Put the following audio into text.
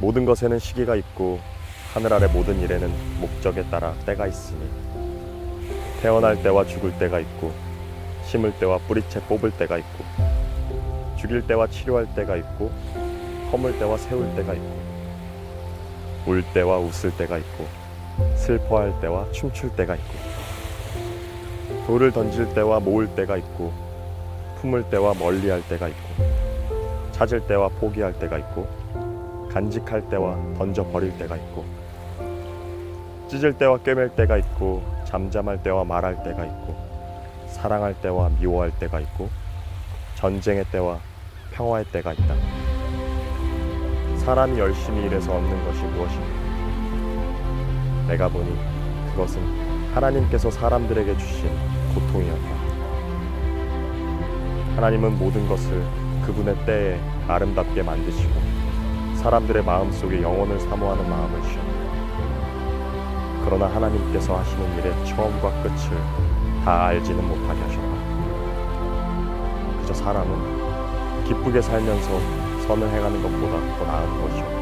모든 것에는 시기가 있고 하늘 아래 모든 일에는 목적에 따라 때가 있으니 태어날 때와 죽을 때가 있고 심을 때와 뿌리채 뽑을 때가 있고 죽일 때와 치료할 때가 있고 허물 때와 세울 때가 있고 울 때와 웃을 때가 있고 슬퍼할 때와 춤출 때가 있고 돌을 던질 때와 모을 때가 있고 품을 때와 멀리할 때가 있고 찾을 때와 포기할 때가 있고 간직할 때와 던져 버릴 때가 있고 찢을 때와 꿰맬 때가 있고 잠잠할 때와 말할 때가 있고 사랑할 때와 미워할 때가 있고 전쟁의 때와 평화의 때가 있다. 사람이 열심히 일해서 얻는 것이 무엇인가? 내가 보니 그것은 하나님께서 사람들에게 주신 고통이었다. 하나님은 모든 것을 그분의 때에 아름답게 만드시고 사람들의 마음 속에 영혼을 사모하는 마음을 주셨다. 그러나 하나님께서 하시는 일의 처음과 끝을 다 알지는 못하게 하셨다. 그저 사람은 기쁘게 살면서 선을 행하는 것보다 더 나은 것이었다.